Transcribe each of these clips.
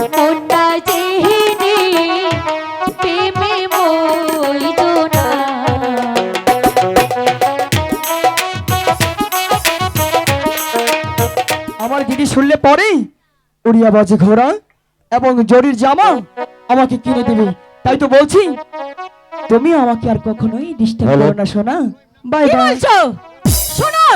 আমার দিদি শুনলে পরেই উড়িয়া বাজে ঘোড়া এবং জরির জামা আমাকে কিনে দিবে। তাই তো বলছি তুমি আমাকে আর কখনোই ডিস্টার্ব করো না সোনা। বাই বাই বলছো? শোনো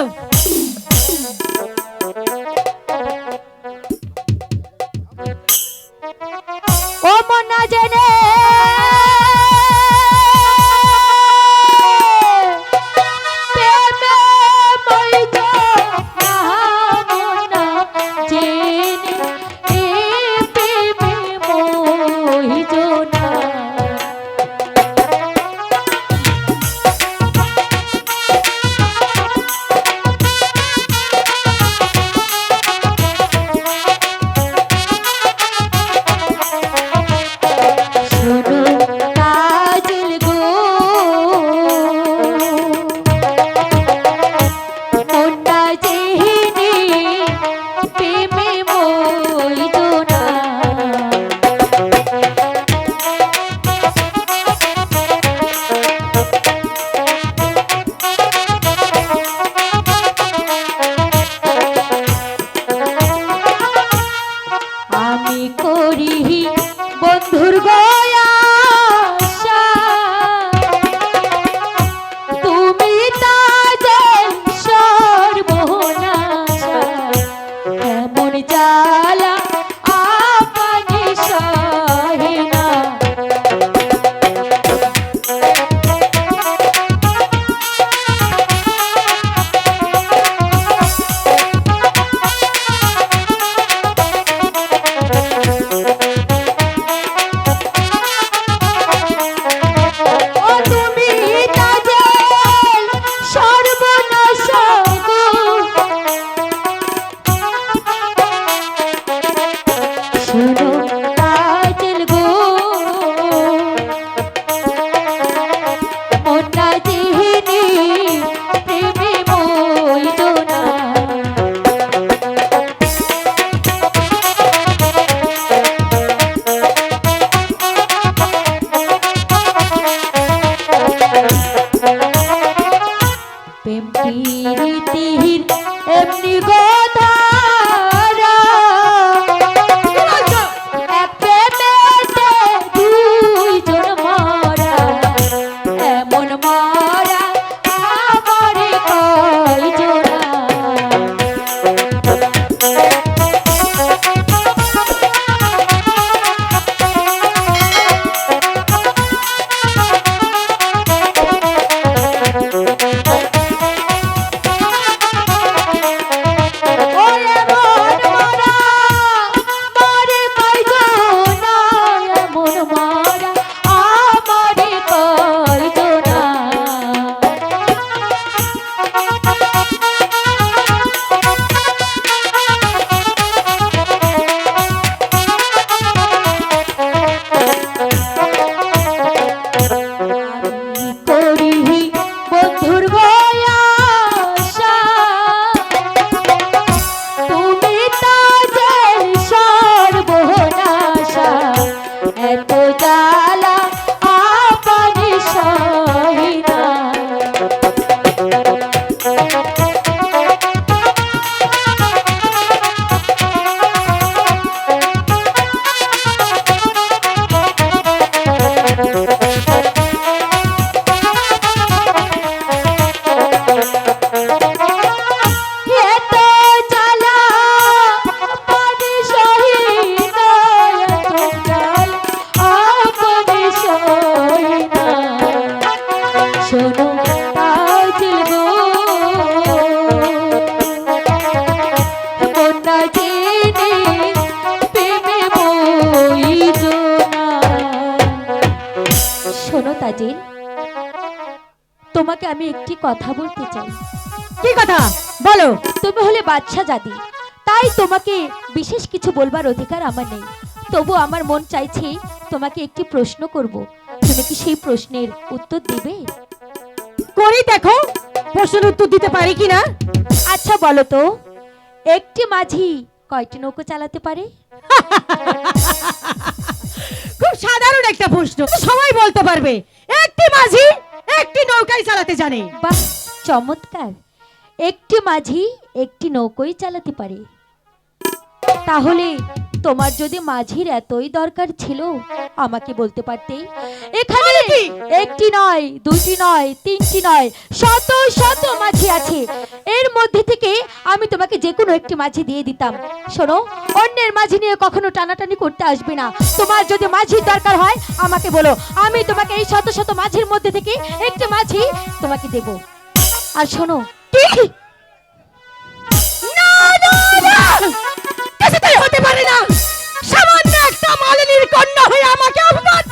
করি বন্ধুর গয়াশা প্রেম প্রীতির এমনি গোধারা তাজিন তোমাকে আমি একটি কথা বলতে চাই। কি কথা? বলো। তুমি হলে বাদশা জাতি। তাই তোমাকে বিশেষ কিছু বলবার অধিকার আমার নেই। তবু আমার মন চাইছে তোমাকে একটি প্রশ্ন করব। তুমি কি সেই প্রশ্নের উত্তর দিবে? করি দেখো। প্রশ্নের উত্তর দিতে পারি কিনা? আচ্ছা বলো তো। একটি মাঝি কয়টি নৌকো চালাতে পারে? একটা প্রশ্ন। সবাই বলতে পারবে একটি মাঝি একটি নৌকায় চালাতে জানে। বাহ চমৎকার। একটি মাঝি একটি নৌকোই চালাতে পারে। তাহলে তোমার যদি মাঝির এতই দরকার ছিল আমাকে বলতে পারতে এখানে একটি নয় দুটি নয় তিনটি নয় শত শত মাঝি আছে। এর মধ্যে থেকে আমি তোমাকে যে কোনো একটি মাঝি দিয়ে দিতাম। শোনো, অন্যের মাঝি নিয়ে কখনো টানাটানি করতে আসবে না। তোমার যদি মাঝির দরকার হয়, আমাকে বলো। আমি তোমাকে এই শত শত মাঝির মধ্যে থেকে একটি মাঝি তোমাকে দেব। আর শোনো হতে পারে না। সামান্য একটা মালিনীর কন্যা হয়ে আমাকে অপমান